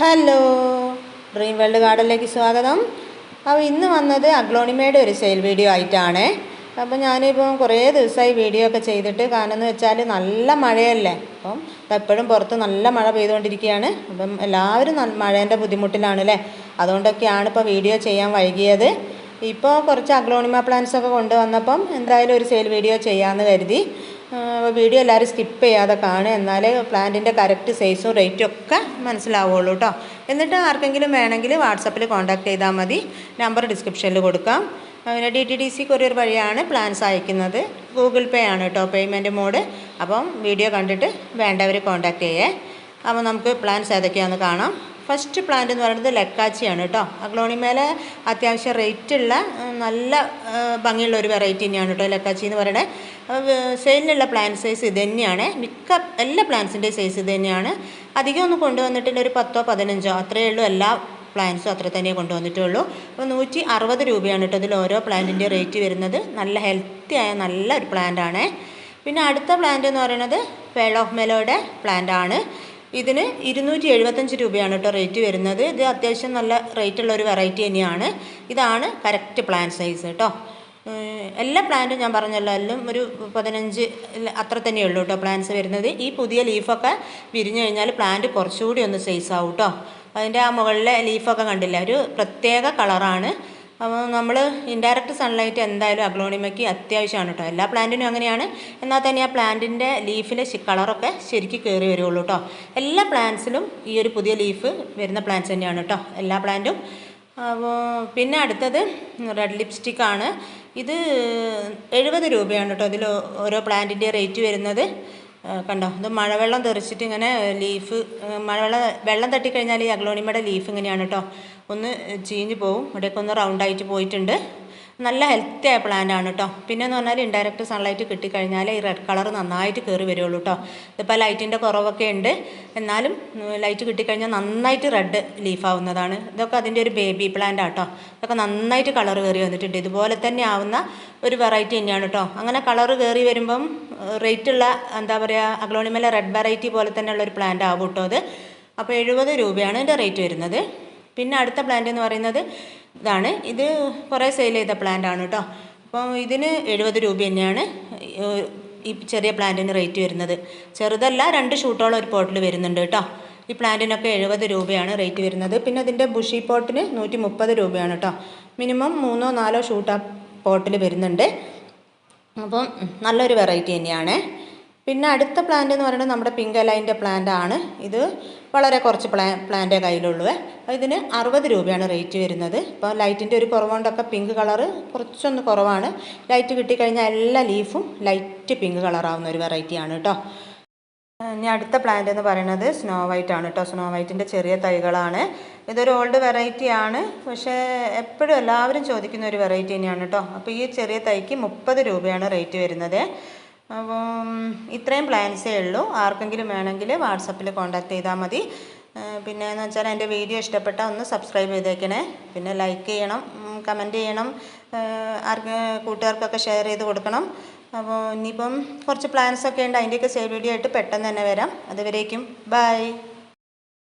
Hello dream world ഗാർഡനിലേക്ക് സ്വാഗതം. അപ്പോൾ ഇന്ന് വന്നത് അഗ്ലോണിമയുടെ ഒരു സെയിൽ വീഡിയോ ആയിട്ടാണ്. അപ്പോൾ ഞാനിപ്പോൾ കുറേ ദിവസമായി വീഡിയോ ഒക്കെ ചെയ്തിട്ട് കാരണം എന്ന് വെച്ചാൽ നല്ല മഴയല്ലേ. അപ്പം എപ്പോഴും പുറത്ത് നല്ല മഴ പെയ്തുകൊണ്ടിരിക്കുകയാണ്. അപ്പം എല്ലാവരും മഴേന്റെ ബുദ്ധിമുട്ടിലാണ് അല്ലേ അതുകൊണ്ടൊക്കെയാണ് ഇപ്പോൾ വീഡിയോ ചെയ്യാൻ വൈകിയത്. ഇപ്പോൾ കുറച്ച് അഗ്ലോണിമ പ്ലാന്റ്സ് ഒക്കെ കൊണ്ടുവന്നപ്പം എന്തായാലും ഒരു സെയിൽ വീഡിയോ ചെയ്യാമെന്ന് കരുതി. വീഡിയോ എല്ലാവരും സ്കിപ്പ് ചെയ്യാതെ കാണുക. എന്നാലേ പ്ലാന്റിന്റെ കറക്റ്റ് സൈസും റേറ്റും ഒക്കെ മനസ്സിലാവുള്ളൂ കേട്ടോ എന്നിട്ട് ആർക്കെങ്കിലും വേണമെങ്കിൽ വാട്സപ്പിൽ കോൺടാക്ട് ചെയ്താൽ മതി. നമ്പർ ഡിസ്ക്രിപ്ഷനിൽ കൊടുക്കാം. പിന്നെ D T D C courier വഴിയാണ് പ്ലാൻസ് അയക്കുന്നത്. ഗൂഗിൾ പേ ആണ് കേട്ടോ പേയ്മെന്റ് മോഡ് അപ്പം വീഡിയോ കണ്ടിട്ട് വേണ്ടവർ കോൺടാക്ട് ചെയ്യേ. അപ്പോൾ നമുക്ക് പ്ലാൻസ് ഏതൊക്കെയാണെന്ന് കാണാം. ഫസ്റ്റ് പ്ലാന്റ് എന്ന് പറയുന്നത് ലക്കാച്ചിയാണ് കേട്ടോ. അഗ്ലോണിമേലെ അത്യാവശ്യം റേറ്റുള്ള നല്ല ഭംഗിയുള്ള ഒരു വെറൈറ്റി തന്നെയാണ് കേട്ടോ ലക്കാച്ചി എന്ന് പറയുന്നത് സെയിലിനുള്ള പ്ലാന്റ് സൈസ് ഇത് തന്നെയാണ്. മിക്ക എല്ലാ പ്ലാന്റ്സിന്റെയും സൈസ് ഇത് തന്നെയാണ്. അധികം ഒന്നും കൊണ്ടുവന്നിട്ടില്ല ഒരു പത്തോ പതിനഞ്ചോ അത്രയേ ഉള്ളൂ എല്ലാ പ്ലാന്റ്സും അത്ര തന്നെ കൊണ്ടുവന്നിട്ടുള്ളൂ. അപ്പോൾ നൂറ്റി അറുപത് രൂപയാണ് കേട്ടോ ഇതിൽ ഓരോ പ്ലാന്റിന്റെ റേറ്റ് വരുന്നത്. നല്ല ഹെൽത്തി ആയ നല്ല ഒരു പ്ലാന്റ് ആണ്. പിന്നെ അടുത്ത പ്ലാന്റ് എന്ന് പറയുന്നത് പേൾ ഓഫ് മെലോയുടെ പ്ലാന്റ് ആണ്. ഇതിന് ഇരുന്നൂറ്റി എഴുപത്തഞ്ച് രൂപയാണ് കേട്ടോ റേറ്റ് വരുന്നത്. ഇത് അത്യാവശ്യം നല്ല റേറ്റുള്ള ഒരു വെറൈറ്റി തന്നെയാണ്. ഇതാണ് കറക്റ്റ് പ്ലാൻ സൈസ് കേട്ടോ എല്ലാ പ്ലാന്റും ഞാൻ പറഞ്ഞല്ലോ എല്ലാം ഒരു പതിനഞ്ച് അത്ര തന്നെയുള്ളൂ കേട്ടോ പ്ലാന്റ്സ് വരുന്നത്. ഈ പുതിയ ലീഫൊക്കെ വിരിഞ്ഞു കഴിഞ്ഞാൽ പ്ലാന്റ് കുറച്ചുകൂടി ഒന്ന് സൈസ് ആവും കേട്ടോ അതിന്റെ ആ മുകളിലെ ലീഫൊക്കെ കണ്ടില്ല ഒരു പ്രത്യേക കളറാണ് അപ്പോൾ നമ്മൾ ഇൻഡയറക്റ്റ് സൺലൈറ്റ് എന്തായാലും അഗ്ലോണിമയ്ക്ക് അത്യാവശ്യമാണ് കേട്ടോ. എല്ലാ പ്ലാന്റിനും അങ്ങനെയാണ്. എന്നാൽ തന്നെ ആ പ്ലാന്റിന്റെ ലീഫിലെ കളറൊക്കെ ശരിക്കും കയറി വരുള്ളൂ കേട്ടോ. എല്ലാ പ്ലാന്റ്സിലും ഈ ഒരു പുതിയ ലീഫ് വരുന്ന പ്ലാന്റ്സ് തന്നെയാണ് കേട്ടോ. എല്ലാ പ്ലാന്റും. അപ്പോൾ പിന്നെ അടുത്തത് റെഡ് ലിപ്സ്റ്റിക് ആണ്. ഇത് എഴുപത് രൂപയാണ് കേട്ടോ. ഇതിൽ ഓരോ പ്ലാന്റിന്റെ റേറ്റ് വരുന്നത്. കണ്ടോ? ഇത് മഴവെള്ളം തെറിച്ചിട്ട് ഇങ്ങനെ ലീഫ് മഴവെള്ളം വെള്ളം തട്ടിക്കഴിഞ്ഞാൽ ഈ അഗ്ലോണിമയുടെ ലീഫ് ഇങ്ങനെയാണ് കേട്ടോ ഒന്ന് ചീഞ്ഞ് പോവും. ഇവിടെയൊക്കെ ഒന്ന് റൗണ്ടായിട്ട് പോയിട്ടുണ്ട്. നല്ല ഹെൽത്തി ആയ പ്ലാന്റ് ആണ് കേട്ടോ പിന്നെ എന്ന് പറഞ്ഞാൽ ഇൻഡയറക്റ്റ് സൺലൈറ്റ് കിട്ടിക്കഴിഞ്ഞാൽ ഈ റെഡ് കളർ നന്നായിട്ട് കയറി വരുള്ളൂ കേട്ടോ ഇതിപ്പോൾ ലൈറ്റിന്റെ കുറവൊക്കെ ഉണ്ട്. എന്നാലും ലൈറ്റ് കിട്ടിക്കഴിഞ്ഞാൽ നന്നായിട്ട് റെഡ് ലീഫ് ആവുന്നതാണ്. ഇതൊക്കെ അതിന്റെ ഒരു ബേബി പ്ലാന്റ് ആട്ടോ ഇതൊക്കെ നന്നായിട്ട് കളർ കയറി വന്നിട്ടുണ്ട്. ഇതുപോലെ തന്നെ ആവുന്ന ഒരു വെറൈറ്റി തന്നെയാണ് കേട്ടോ അങ്ങനെ കളർ കയറി വരുമ്പം റേറ്റുള്ള എന്താ പറയുക അഗ്ലോണിമല റെഡ് വെറൈറ്റി പോലെ തന്നെയുള്ള ഒരു പ്ലാന്റ് ആവും കേട്ടോ അത്. അപ്പോൾ എഴുപത് രൂപയാണ് ഇതിന്റെ റേറ്റ് വരുന്നത്. പിന്നെ അടുത്ത പ്ലാന്റ് എന്ന് പറയുന്നത് ഇതാണ്. ഇത് കുറേ സെയിൽ ചെയ്ത പ്ലാന്റ് ആണ് കേട്ടോ അപ്പോൾ ഇതിന് എഴുപത് രൂപ തന്നെയാണ് ഈ ചെറിയ പ്ലാന്റിന് റേറ്റ് വരുന്നത്. ചെറുതല്ല രണ്ട് ഷൂട്ടോളം ഒരു പോട്ടിൽ വരുന്നുണ്ട് കേട്ടോ ഈ പ്ലാന്റിനൊക്കെ എഴുപത് രൂപയാണ് റേറ്റ് വരുന്നത്. പിന്നെ അതിന്റെ ബുഷി പോട്ടിന് നൂറ്റി മുപ്പത് രൂപയാണ് കേട്ടോ മിനിമം മൂന്നോ നാലോ ഷൂട്ട് ആ പോട്ടിൽ വരുന്നുണ്ട്. അപ്പം നല്ലൊരു വെറൈറ്റി തന്നെയാണ്. പിന്നെ അടുത്ത പ്ലാന്റ് എന്ന് പറയുന്നത് നമ്മുടെ പിങ്ക് അലൈന്റെ പ്ലാന്റ് ആണ്. ഇത് വളരെ കുറച്ച് പ്ലാ പ്ലാന്റേ കയ്യിലുള്ളൂ. ഇതിന് അറുപത് രൂപയാണ് റേറ്റ് വരുന്നത്. ഇപ്പോൾ ലൈറ്റിന്റെ ഒരു കുറവുകൊണ്ടൊക്കെ പിങ്ക് കളറ് കുറച്ചൊന്ന് കുറവാണ്. ലൈറ്റ് കിട്ടിക്കഴിഞ്ഞാൽ എല്ലാ ലീഫും ലൈറ്റ് പിങ്ക് കളറാവുന്ന ഒരു വെറൈറ്റിയാണ് കേട്ടോ ഇനി അടുത്ത പ്ലാന്റ് എന്ന് പറയുന്നത് സ്നോ വൈറ്റ് ആണ് കേട്ടോ സ്നോ വൈറ്റിന്റെ ചെറിയ തൈകളാണ്. ഇതൊരു ഓൾഡ് വെറൈറ്റി ആണ്. പക്ഷേ എപ്പോഴും എല്ലാവരും ചോദിക്കുന്ന ഒരു വെറൈറ്റി തന്നെയാണ് കേട്ടോ അപ്പോൾ ഈ ചെറിയ തൈക്ക് മുപ്പത് രൂപയാണ് റേറ്റ് വരുന്നത്. അപ്പം ഇത്രയും പ്ലാൻസേ ഉള്ളൂ. ആർക്കെങ്കിലും വേണമെങ്കിൽ വാട്സപ്പിൽ കോൺടാക്ട് ചെയ്താൽ മതി. പിന്നെ എന്ന് വെച്ചാൽ എന്റെ വീഡിയോ ഇഷ്ടപ്പെട്ടാൽ ഒന്ന് സബ്സ്ക്രൈബ് ചെയ്തേക്കണേ. പിന്നെ ലൈക്ക് ചെയ്യണം കമന്റ് ചെയ്യണം ആർക്ക് കൂട്ടുകാർക്കൊക്കെ ഷെയർ ചെയ്ത് കൊടുക്കണം. അപ്പോൾ ഇനിയിപ്പം കുറച്ച് പ്ലാൻസ് ഒക്കെ ഉണ്ട്. അതിന്റെയൊക്കെ സേവ് വീഡിയോ ആയിട്ട് പെട്ടെന്ന് തന്നെ വരാം. അതുവരേക്കും ബൈ